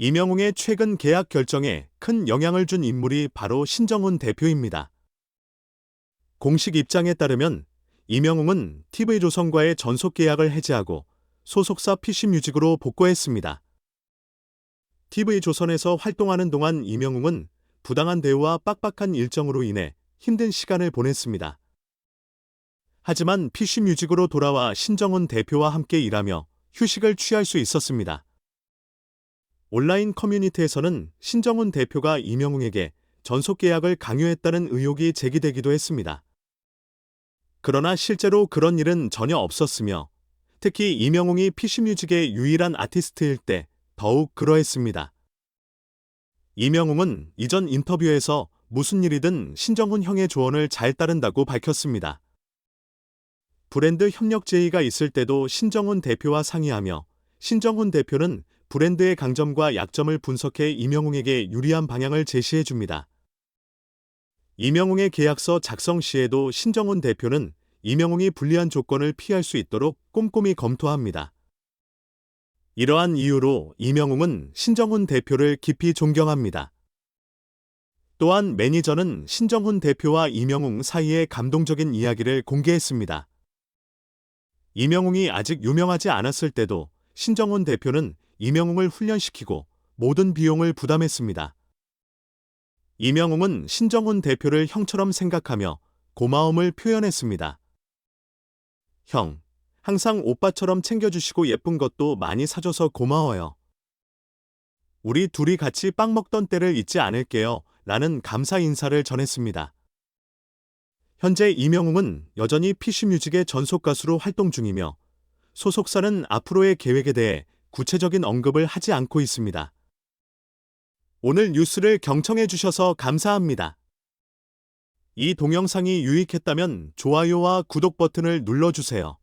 이명웅의 최근 계약 결정에 큰 영향을 준 인물이 바로 신정훈 대표입니다. 공식 입장에 따르면 이명웅은 TV조선과의 전속 계약을 해지하고 소속사 PC뮤직으로 복구했습니다. TV조선에서 활동하는 동안 이명웅은 부당한 대우와 빡빡한 일정으로 인해 힘든 시간을 보냈습니다. 하지만 PC뮤직으로 돌아와 신정훈 대표와 함께 일하며 휴식을 취할 수 있었습니다. 온라인 커뮤니티에서는 신정훈 대표가 이명웅에게 전속 계약을 강요했다는 의혹이 제기되기도 했습니다. 그러나 실제로 그런 일은 전혀 없었으며 특히 이명웅이 PC뮤직의 유일한 아티스트일 때 더욱 그러했습니다. 이명웅은 이전 인터뷰에서 무슨 일이든 신정훈 형의 조언을 잘 따른다고 밝혔습니다. 브랜드 협력 제의가 있을 때도 신정훈 대표와 상의하며 신정훈 대표는 브랜드의 강점과 약점을 분석해 이명웅에게 유리한 방향을 제시해 줍니다. 이명웅의 계약서 작성 시에도 신정훈 대표는 이명웅이 불리한 조건을 피할 수 있도록 꼼꼼히 검토합니다. 이러한 이유로 이명웅은 신정훈 대표를 깊이 존경합니다. 또한 매니저는 신정훈 대표와 이명웅 사이의 감동적인 이야기를 공개했습니다. 이명웅이 아직 유명하지 않았을 때도 신정훈 대표는 이명웅을 훈련시키고 모든 비용을 부담했습니다. 이명웅은 신정훈 대표를 형처럼 생각하며 고마움을 표현했습니다. 형, 항상 오빠처럼 챙겨주시고 예쁜 것도 많이 사줘서 고마워요. 우리 둘이 같이 빵 먹던 때를 잊지 않을게요. 라는 감사 인사를 전했습니다. 현재 이명웅은 여전히 PC뮤직의 전속 가수로 활동 중이며 소속사는 앞으로의 계획에 대해 구체적인 언급을 하지 않고 있습니다. 오늘 뉴스를 경청해 주셔서 감사합니다. 이 동영상이 유익했다면 좋아요와 구독 버튼을 눌러주세요.